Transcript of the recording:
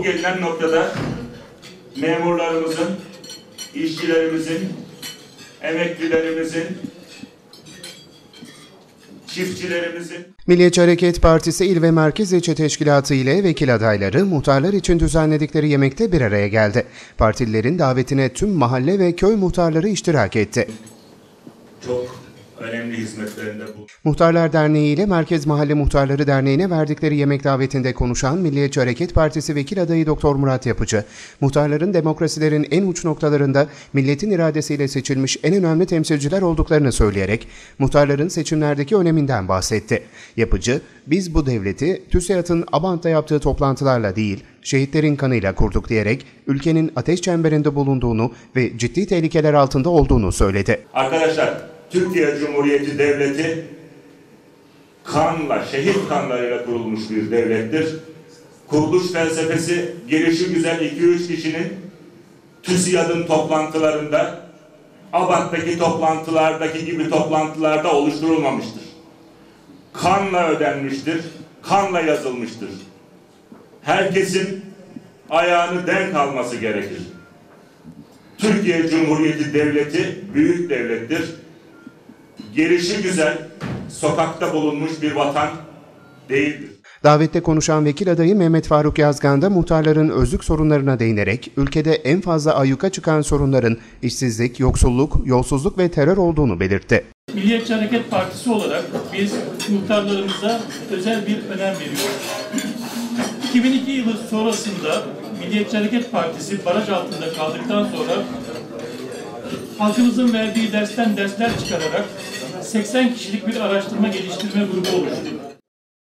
Bu gelinen noktada memurlarımızın, işçilerimizin, emeklilerimizin, çiftçilerimizin Milliyetçi Hareket Partisi İl ve Merkez İlçe Teşkilatı ile vekil adayları muhtarlar için düzenledikleri yemekte bir araya geldi. Partililerin davetine tüm mahalle ve köy muhtarları iştirak etti. çok önemli hizmetlerinde bu. Muhtarlar Derneği ile Merkez Mahalle Muhtarları Derneği'ne verdikleri yemek davetinde konuşan Milliyetçi Hareket Partisi Vekil Adayı Doktor Murat Yapıcı, muhtarların demokrasilerin en uç noktalarında milletin iradesiyle seçilmiş en önemli temsilciler olduklarını söyleyerek muhtarların seçimlerdeki öneminden bahsetti. Yapıcı, biz bu devleti TÜSİAD'ın Abant'ta yaptığı toplantılarla değil, şehitlerin kanıyla kurduk diyerek ülkenin ateş çemberinde bulunduğunu ve ciddi tehlikeler altında olduğunu söyledi. Arkadaşlar, Türkiye Cumhuriyeti Devleti kanla, şehit kanlarıyla kurulmuş bir devlettir. Kuruluş felsefesi gelişi güzel 2-3 kişinin TÜSİAD'ın toplantılarında, ABAD'daki toplantılardaki gibi toplantılarda oluşturulmamıştır. Kanla ödenmiştir, kanla yazılmıştır. Herkesin ayağını denk alması gerekir. Türkiye Cumhuriyeti Devleti büyük devlettir. Gelişi güzel, sokakta bulunmuş bir vatan değildir. Davette konuşan vekil adayı Mehmet Faruk Yazgan da muhtarların özlük sorunlarına değinerek ülkede en fazla ayyuka çıkan sorunların işsizlik, yoksulluk, yolsuzluk ve terör olduğunu belirtti. Milliyetçi Hareket Partisi olarak biz muhtarlarımıza özel bir önem veriyoruz. 2002 yılı sonrasında Milliyetçi Hareket Partisi baraj altında kaldıktan sonra halkımızın verdiği dersten dersler çıkararak 80 kişilik bir araştırma geliştirme grubu oluştu.